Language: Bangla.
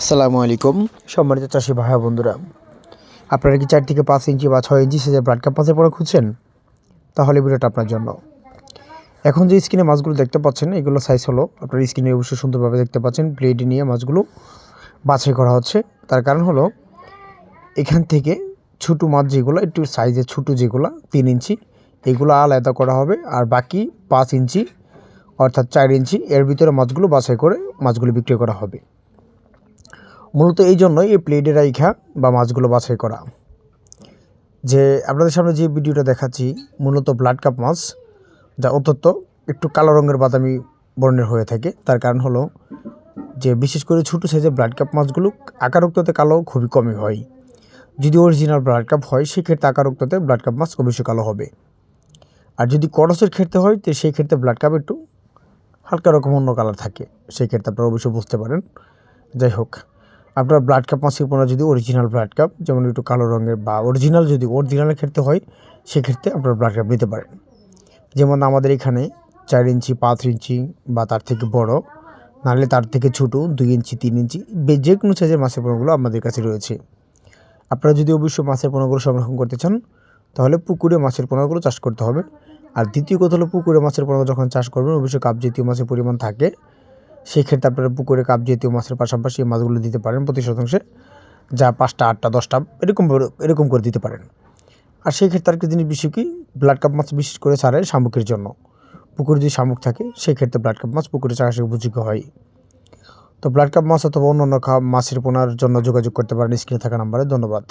আসসালামু আলাইকুম। সম্মানিত চাষি ভাই বন্ধুরা, আপনারা কি চার থেকে পাঁচ ইঞ্চি বা ছয় ইঞ্চি সাইজের ব্রাড কাপ মাছের পরে খুঁজছেন? তাহলে ভিডিওটা আপনার জন্য। এখন যে স্ক্রিনে মাছগুলো দেখতে পাচ্ছেন, এগুলো সাইজ হলো, আপনার স্ক্রিনে অবশ্যই সুন্দরভাবে দেখতে পাচ্ছেন প্লেটে নিয়ে মাছগুলো বাছাই করা হচ্ছে। তার কারণ হলো, এখান থেকে ছোটো মাছ যেগুলো, একটু সাইজে ছোটো যেগুলো, তিন ইঞ্চি, এগুলো আলাদা করা হবে। আর বাকি পাঁচ ইঞ্চি, অর্থাৎ চার ইঞ্চি, এর ভিতরে মাছগুলো বাছাই করে মাছগুলো বিক্রি করা হবে। মূলত এই জন্যই এই প্লেটে রাইখা বা মাছগুলো বাছাই করা। যে আপনাদের সামনে যে ভিডিওটা দেখাচ্ছি, মূলত ব্লাড কাপ মাছ, যা অত্যন্ত একটু কালো রঙের বাদামি বর্ণের হয়ে থাকে। তার কারণ হলো যে বিশেষ করে ছোটো সাইজের ব্লাড কাপ মাছগুলো আকারোক্ততে কালো, খুবই কমই হয়। যদি অরিজিনাল ব্লাড কাপ হয়, সেক্ষেত্রে আকারোক্ততে ব্লাড কাপ মাছ অবশ্যই কালো হবে। আর যদি করসের ক্ষেত্রে হয়, তো সেই ক্ষেত্রে ব্লাড কাপ একটু হালকা রকম অন্য কালার থাকে। সেই ক্ষেত্রে আপনারা অবশ্যই বুঝতে পারেন। যাই হোক। আপনার ব্লাড কাপ মাছের পোনা যদি অরিজিনাল ব্লাড কাপ যেমন একটু কালো রঙের বা অরিজিনাল যদি অরিজিনালের ক্ষেত্রে হয়, সেক্ষেত্রে আপনার ব্লাড কাপ নিতে পারেন। যেমন আমাদের এখানে চার ইঞ্চি, পাঁচ ইঞ্চি বা তার থেকে বড় নাহলে তার থেকে ছোটো, দুই ইঞ্চি, তিন ইঞ্চি যে কোনো সাইজের মাছের পোনাগুলো আমাদের কাছে রয়েছে। আপনারা যদি অবশ্যই মাছের পোনাগুলো সংরক্ষণ করতে চান, তাহলে পুকুরে মাছের পোনাগুলো চাষ করতে হবে। আর দ্বিতীয় কথা হলো পুকুরে মাছের পোনা যখন চাষ করবেন, অবশ্যই কাপ জাতীয় মাছের পরিমাণ থাকে। সেই ক্ষেত্রে আপনারা পুকুরে কাপ জাতীয় মাছের পাশাপাশি এই মাছগুলো দিতে পারেন প্রতি শতাংশে। যা পাঁচটা, আটটা, দশটা, এরকম এরকম করে দিতে পারেন। আর সেই ক্ষেত্রে আরেকটা জিনিস বেশি কি, ব্লাড কাপ মাছ বিশেষ করে ছাড়ে শামুকের জন্য। পুকুরে যদি শামুক থাকে সেই ক্ষেত্রে ব্লাড কাপ মাছ পুকুরে চাষে উপযোগী হয়। তো ব্লাড কাপ মাছ অথবা অন্য অন্য মাছের পোনার জন্য যোগাযোগ করতে পারেন, স্ক্রিনে থাকা নাম্বারে। ধন্যবাদ।